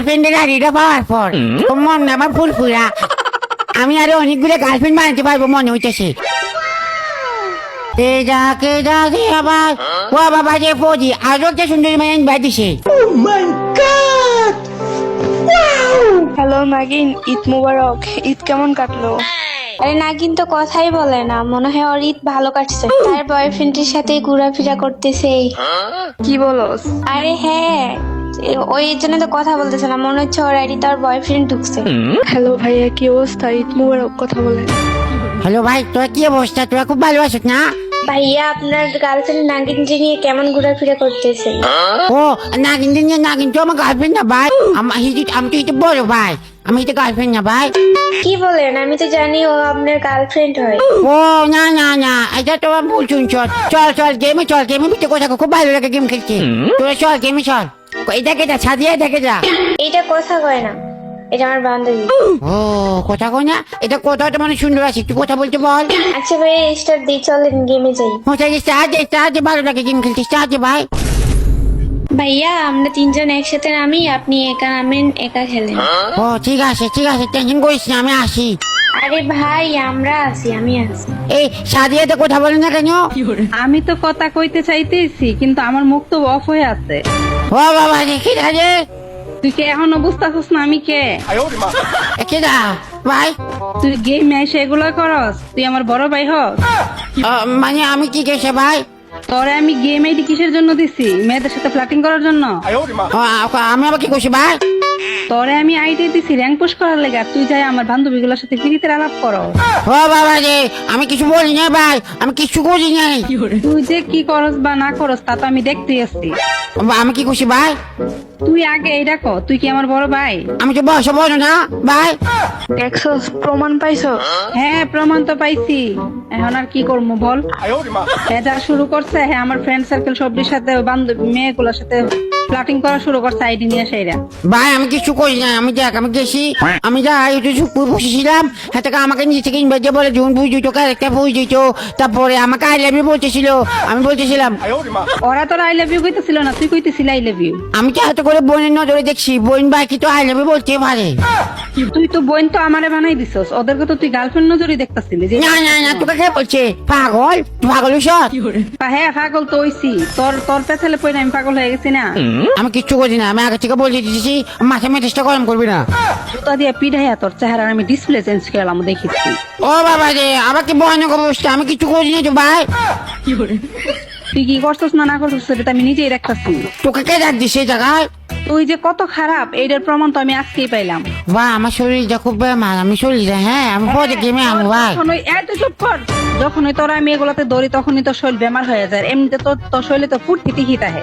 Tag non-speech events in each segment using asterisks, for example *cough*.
গার্লফ্রেন্ডের গাড়িটা পাওয়ার পর মন আমার ফুলফুরা আমি আরও অনেকগুলো গার্লফ্রেন্ড বানাতে পারব মনে হইতেছে। কে যাকে যাকে আবার ও বাবা যে ফৌজি আরও একটা সুন্দর মেয়ে ইনভাইট দিছে। হ্যালো নাগিন ঈদ মুবারক। ঈদ কেমন কাটলো? আরে নাগিন তো কথাই বলে না মনে হয় ওর ঈদ ভালো কাটছে। তার বয়ফ্রেন্ডের সাথে ঘোরাফেরা করতেছে। কি বলস? আরে হ্যাঁ। ওই জন্য তো কথা বলতেছে না। মনে হচ্ছে ওর আইডি তার বয়ফ্রেন্ড ঢুকছে। হ্যালো ভাইয়া কি অবস্থা? ঈদ মুবারক কথা বলেন। হ্যালো ভাই তোরা কি অবস্থা? তোরা খুব ভালো আছিস না? ভাইয়া আপনার গার্লফ্রেন্ড নাগিন যে নিয়ে কেমন ঘোরাফেরা করতেছে? ও নাগিন দিন নাগিন তো আমার গার্লফ্রেন্ড না ভাই। আমি তো বড় ভাই। আমি হিতে গার্লফ্রেন্ড না ভাই। কি বলেন? আমি তো জানি ও আপনার গার্লফ্রেন্ড হয়। ও না না না এটা তো আমি ভুল শুনছ। চল চল গেমে চল গেমে কোথা খুব ভালো লাগে গেম খেলতে। তোরা চল গেমে চল। এই দেখে যা সাজিয়ে দেখে যা। এইটা কথা কয় না এটা আমার বান্ধবী। ও কথা কই না? এটা কোথাও তো মানে সুন্দর আছে তুই কথা বলতে বল। আচ্ছা ভাই স্টার দিই চলেন গেমে যাই। কোথায় সাহায্য সাহায্য ভালো লাগে গেম খেলতে সাহায্য ভাই। ভাইয়া আমরা তিনজন একসাথে নামি আপনি একা নামেন একা খেলেন। ও ঠিক আছে ঠিক আছে টেনশন করিস না আমি আসি। আরে ভাই আমরা আছি আমি আছি। এই সাজিয়ে তো কথা বলে না কেন? আমি তো কথা কইতে চাইতেছি কিন্তু আমার মুখ তো অফ হয়ে আছে। ও বাবা দেখি রাজে তুই কি? এখনও বুঝতেছিস না আমি কে? কে দা ভাই? তুই গেম এসে এগুলো করস? তুই আমার বড় ভাই হস? মানে আমি কি কেছে ভাই? তোরে আমি গেম আইডি কিসের জন্য দিছি? মেয়েদের সাথে ফ্লাটিং করার জন্য? আমি আবার কি করছি ভাই? তোরে আমি আইডি দিছি র্যাঙ্ক পুশ করার লেগে তুই যাই আমার বান্ধবীগুলোর সাথে ফ্রিতে আলাপ করো। ও বাবা রে আমি কিছু বলি না ভাই আমি কিছু করি নাই। তুই যে কি করস বা না করস তা তো আমি দেখতে আসছি। আমি কি করছি ভাই? তুই আগে এইটা ক তুই কি আমার বড় ভাই? আমি তো বয়স বড় না ভাই। দেখছস প্রমাণ পাইছস? হ্যাঁ প্রমাণ তো পাইছি। এখন আর কি করব বল? হ্যাঁ যা শুরু করছে হ্যাঁ আমার ফ্রেন্ড সার্কেল সবটির সাথে বান্ধবী মেয়েগুলোর সাথে। ফ্লাটিং করা শুরু করছে আইডি নিয়ে সেইরা ভাই আমি কিছু করি না আমি দেখ আমি গেছি আমি যা একটু শুকুর বসেছিলাম হ্যাঁ থেকে আমাকে নিচে থেকে ইনভাইট দিয়ে বলে জুন বুঝ দিত বুঝ দিত তারপরে আমাকে আই লাভ ইউ বলতেছিল আমি বলতেছিলাম ওরা তোর আই লাভ ইউ কইতেছিল না তুই কইতেছিল আই লাভ ইউ আমি তো হাতে করে বোনের নজরে দেখছি বোন ভাই কি তো আই লাভ ইউ বলতে পারে। তুই তো বোন তো আমারে বানাই দিছস ওদেরকে তো তুই গার্লফ্রেন্ড নজরে দেখতাছিলি যে না না না তোকে কে বলছে? পাগল? পাগল হ্যাঁ পাগল তো হইছি। তোর তোর পেছালে পড়ে আমি পাগল হয়ে গেছি না। আমি কিচ্ছু করি না আমি আগে থেকে বলে দিয়েছি মাথা মেটেসটা গরম করবি না। জুতা দিয়ে পিঠাইয়া তোর চেহারা আমি ডিসপ্লে চেঞ্জ করলাম দেখিছি। ও বাবা রে আবার কি ভয়ানক অবস্থা আমি কিছু করি না তো ভাই। তুই কি করছস না না করছস সেটা আমি নিজেই দেখতাছি। তোকে কে ডাক দিছে এই জায়গায়? তুই যে কত খারাপ এইটার প্রমাণ তো আমি আজকেই পাইলাম। বা আমার শরীরটা খুব বেমার আমি শরীরটা হ্যাঁ আমি পরে গেমে আমি ভাই। যখন ওই এত চুপ কর। যখনই তোরা আমি এগুলাতে দৌড়ি তখনই তোর শরীর বেমার হয়ে যায়। এমনিতে তোর তোর শরীরে তো ফুর্তি টিকিত আহে।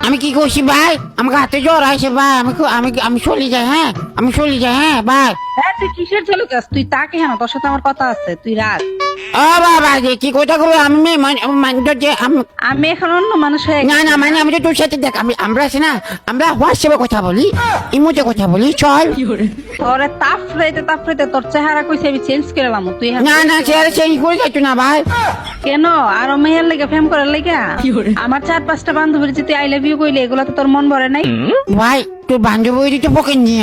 আমি কি করছি ভাই? আমাকে হাতে জ্বর আছে ভাই। আমি আমি আমি চলে যাই হ্যাঁ? আমি চলে যাই হ্যাঁ ভাই? হ্যাঁ তুই কিসের চলে যাস তুই তাকে হেন, তোর সাথে আমার কথা আছে। তুই রাখ। ও বাবা কি কথা করব আমি মানে মানে তো যে আমি আমি এখন অন্য মানুষ হয়ে না না মানে আমি তো তোর সাথে দেখ আমি আমরা আছি না আমরা হোয়াটসঅ্যাপে কথা বলি ইমোতে কথা বলি চল। তোরে তাপ তাপ ফ্রাইতে তোর চেহারা কইছে আমি চেঞ্জ করে লাম তুই না না চেঞ্জ করে যাচ্ছ না ভাই। কেন? আরও মেয়ের লেগে ফেম করার লেগে? আমার চার পাঁচটা বান্ধবীর যদি আই লাভ ইউ কইলে এগুলাতে তোর মন ভরে নাই? ভাই তোর বান্ধবী তো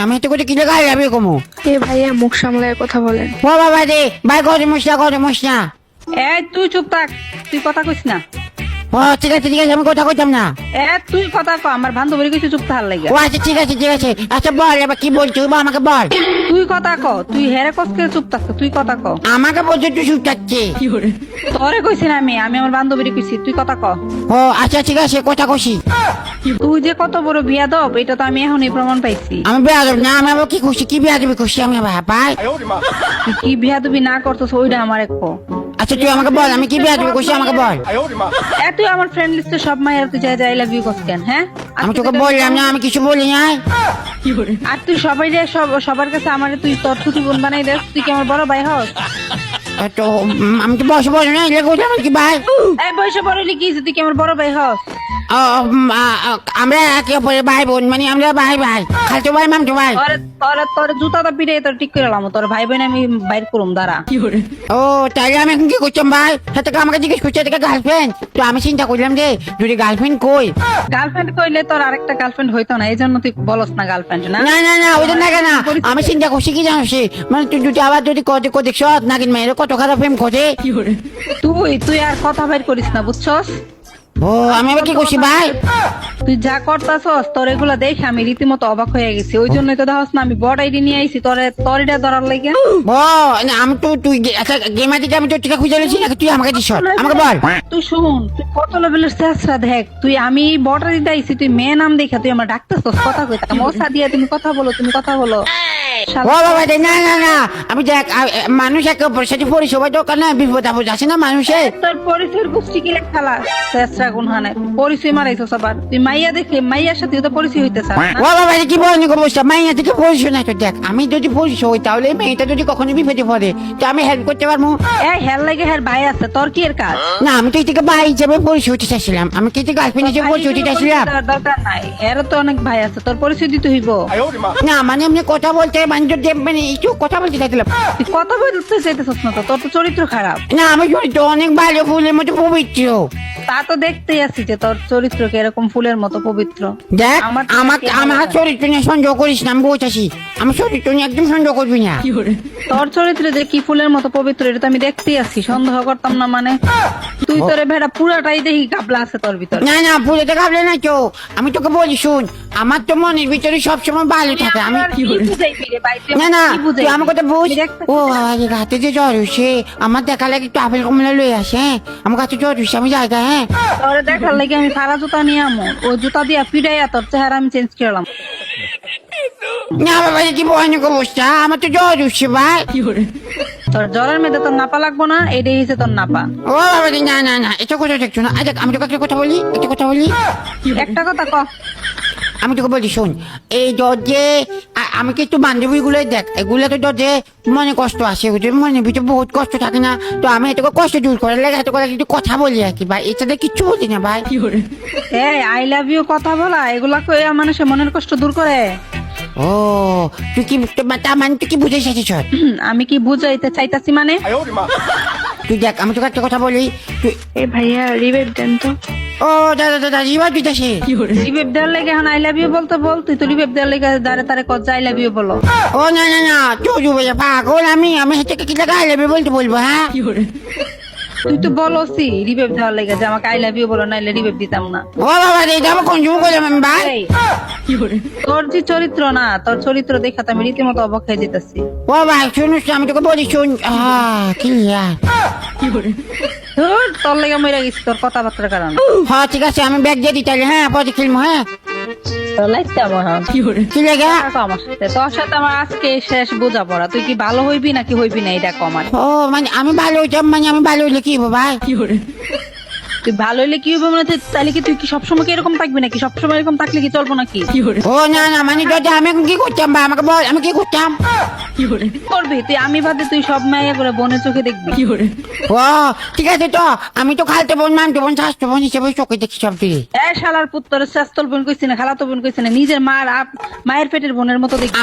আমি তো করে কি লেগে যাবে কমু? এ ভাইয়া মুখ সামলায় কথা বলেন। ও বাবা রে ভাই ঘরে মশলা ঘরে মশলা। এই তুই চুপ থাক তুই কথা কইস না। ও ঠিক আছে ঠিক আছে আমি কথা কইতাম না। এ তুই কথা ক আমার বান্ধবীর কিছু চুপ লাগে। ও আচ্ছা ঠিক আছে ঠিক আছে। আচ্ছা বল এবার কি বলছো বা আমাকে বল। তুই কথা ক তুই হেরে কসকে চুপ থাকছ তুই কথা ক। আমাকে বলছো তুই চুপ থাকছে। তোরে কইছি না আমি আমি আমার বান্ধবীর কইছি তুই কথা ক। ও আচ্ছা ঠিক আছে কথা কষি তুই যে কত বড় বিয়া দব এটা তো আমি এখনই প্রমাণ পাইছি। আমি বেয়া দেব না আমি আবার কি খুশি? কি বেয়া দেবে খুশি আমি ভাই? ভাই? তুই কি না করতেছ ওইটা আমার এক আচ্ছা তুই আমাকে বল আমি কি বেয়া দেবে খুশি আমাকে বল। এ তুই আমার ফ্রেন্ড লিস্টে সব মায়ের তুই যাই যাই লাভ ইউ কস কেন হ্যাঁ? আমি তোকে বললাম না আমি কিছু বলি? না আর তুই সবাই রে সব সবার কাছে আমার তুই তোর ছুটি বোন বানাই দে তুই কি আমার বড় ভাই হস? তো আমি তো বসে বসে না এলে কি ভাই? বয়সে বড় হইছে? তুই কি আমার বড় ভাই হস? আমরা একে অপরের ভাই বোন মানে আমরা ভাই ভাই খালতো ভাই মামতো ভাই তোরে তোরে তোর জুতাটা পিড়ে তোর ঠিক করে এলাম তোর ভাই বোন আমি বাইর করুম দাঁড়া। ও তাহলে আমি এখন কি করতাম ভাই? আমাকে জিজ্ঞেস করছে এটাকে গার্লফ্রেন্ড তো আমি চিন্তা করলাম যে যদি গার্লফ্রেন্ড কই? গার্লফ্রেন্ড কইলে তোর আরেকটা গার্লফ্রেন্ড হইতো না এই জন্য তুই বলস না গার্লফ্রেন্ড না? না না না ওইটা না কেনা আমি চিন্তা করছি কি জানো সে? মানে তুই যদি আবার যদি কত কত দেখছ নাকি মেয়ের কত খারাপ প্রেম করে। তুই তুই আর কথা বাইর করিস না বুঝছস? ও আমি আবার কি করছি ভাই? তুই যা করতাছস তোর এগুলা দেখে আমি রীতিমতো অবাক হয়ে গেছি। ওই জন্যই তো না আমি বড় আইডি নিয়ে আইছি তোর তোরটা ধরার লাগে। ও না আমি তো তুই গে- আচ্ছা দিতে আমি তোর টিকা খুঁজে নিয়েছি তুই আমাকে দিস আমাকে বল। তুই শুন তুই কত লেভেলের চেষ্টা দেখ। তুই আমি বর্ডার দিতে আইছি তুই মেয়ে নাম দেখে তুই আমার ডাকতেছস কথা কইতাম তুমি কথা বলো তুমি কথা বলো। ও বাবা না না না। আমি দেখ আ- আ- মানুষ একে অপরের সাথে পরিষেবা দরকার না বিপদ আপদ আছে না মানুষের তোর পরিচয়ের গোষ্ঠী কি লেখ চেষ্টা কোন হানে পরিচয় মারাইছস আবার তুই মাইয়া দেখে মাইয়ার সাথে তো পরিচয় হইতে চাস ও বাবা কি বলনি গো বসটা মাইয়া থেকে পরিচয় না তো দেখ আমি যদি পরিচয় হই তাহলে মেয়েটা যদি কখনো বিপদে পড়ে তো আমি হেল্প করতে পারব। এই হেল লাগে হের ভাই আছে তোর কি এর কাজ? না আমি তো এই থেকে ভাই হিসেবে পরিচয় হতে চাইছিলাম। আমি কি গার্লফ্রেন্ড হিসেবে পরিচয় হতে চাইছিলাম? দেওয়ার দরকার নাই। এর তো অনেক ভাই আছে তোর পরিচয় দিতে হইব। না মানে এমনি কথা বলতে মানে যদি মানে একটু কথা বলতে চাইছিলাম। কথা বলতে চাইতেছস না তো তোর তো চরিত্র খারাপ। না আমি তো অনেক ভালো ফুলের মতো পবিত্র। তা তো দেখতেই আছি যে তোর চরিত্র কি এরকম ফুলের মতো পবিত্র। দেখ আমার আমাকে আমার চরিত্র নিয়ে সন্দেহ করিস না আমি বলতেছি আমার চরিত্র নিয়ে একদম সন্দেহ করবি না। তোর চরিত্র যে কি ফুলের মতো পবিত্র এটা তো আমি দেখতেই আছি সন্দেহ করতাম না মানে। তুই তোরে ভেড়া পুরাটাই দেখি গাবলা আছে তোর ভিতরে। না না ভুলেতে ভাবলে না তো। আমি তোকে বলি শুন আমার তো মনের ভিতরে সবসময় ভালো থাকে আমি না না কি তুই আমার কথা বুঝ। ও রাতে যে জ্বর হয়েছে আমার দেখা লাগে একটু আপেল কমলা লয়ে আসে হ্যাঁ? আমার কাছে জ্বর হয়েছে আমি জায়গা হ্যাঁ? তোরে দেখার লাগে আমি খারা জুতা নিয়ে আমো। ও জুতা দিয়া পিড়াইয়া তোর চেহারা আমি চেঞ্জ করলাম না বাবা কি ভয়ানক অবস্থা? আমার তো জ্বর হচ্ছে ভাই। তোর জ্বরের মেয়েদের তোর নাপা লাগবো না এটাই হচ্ছে তোর নাপা। ও বাবা না না না এটা কথা দেখছ না। আচ্ছা আমি তোকে একটা কথা বলি একটা কথা বলি। একটা কথা ক। আমি তোকে বলি শোন এই দরজে আমি কি একটু বান্ধবী গুলো দেখ এগুলো তো যে মনে কষ্ট আসে ওদের মনে ভিতরে বহুত কষ্ট থাকে না। তো আমি এতকে কষ্ট দূর করে লাগে এত করে একটু কথা বলি আর কি ভাই। এটাতে কিচ্ছু বলি না ভাই। এই আই লাভ ইউ কথা বলা এগুলা কইয়া মানুষের মনের কষ্ট দূর করে? ও তুই কি তো- তার মানে তুই কি বুঝে এসেছিস *clears throat* আমি কি বুঝাইতে চাইতাছি মানে? তুই দেখ আমি তোকে একটা কথা বলি তুই এ ভাইয়া রিভাইভ দেন তো। ও দাদা দাদা জিবা দিতেছে। রিবেব দেওয়ার লাগে এখন আই লাভ ইউ বলতে বল তুই তো রিবেব দেওয়ার লাগে দাঁড়ে তারে কত আই লাভ ইউ বলো। ও না না না তুই যুবে পাগল আমি আমি হেঁটে কি লাগা ইউ বলতে বলব হ্যাঁ? তুই তো বলছি রিবেব দেওয়ার লেগে যে আমাকে আই লাভ ইউ বলো নাইলে রিবেব দিতাম না। ও বাবা রে যাব কোন যুব করলাম আমি ভাই? তোর যে চরিত্র না তোর চরিত্র দেখা তো আমি রীতিমতো অবাক হয়ে যেতেছি। ও ভাই শুনুস আমি তোকে বলি শুন আহ ক্লিয়ার ধুর, তোর লেগে মরে গেছি তোর কথাবার্তার কারণে। হ্যাঁ ঠিক আছে আমি ব্যাগ দিয়ে দিই তাহলে হ্যাঁ পরে খেলব হ্যাঁ। কি লাগে থাকো আমার সাথে তোর সাথে আমার আজকে শেষ বোঝাপড়া। তুই কি ভালো হইবি নাকি হইবি না এটা কমার ও মানে আমি ভালো হইতাম মানে আমি ভালো হইলে কি হব ভাই? তুই ভালো হইলে কি মানে তুই- তাহলে কি তুই কি সবসময় কি এরকম থাকবি নাকি? সবসময় এরকম থাকলে কি চলবো নাকি? ও না না মানে যদি আমি এখন কি করতাম ভাই আমাকে বল আমি কি করতাম? করবি? তুই আমি তুই সব মাইয়া করে বোনের চোখে দেখবি। ও ঠিক আছে তো। আমি তো খালতে বোন মানতে বোন স্বাস্থ্য বোন হিসেবে চোখে দেখি সব দিকে। এ শালার পুত্তর শাস্তল বোন কইছি না খালাতো বোন কইছি না নিজের মার আপ মায়ের পেটের বোনের মতো দেখবি।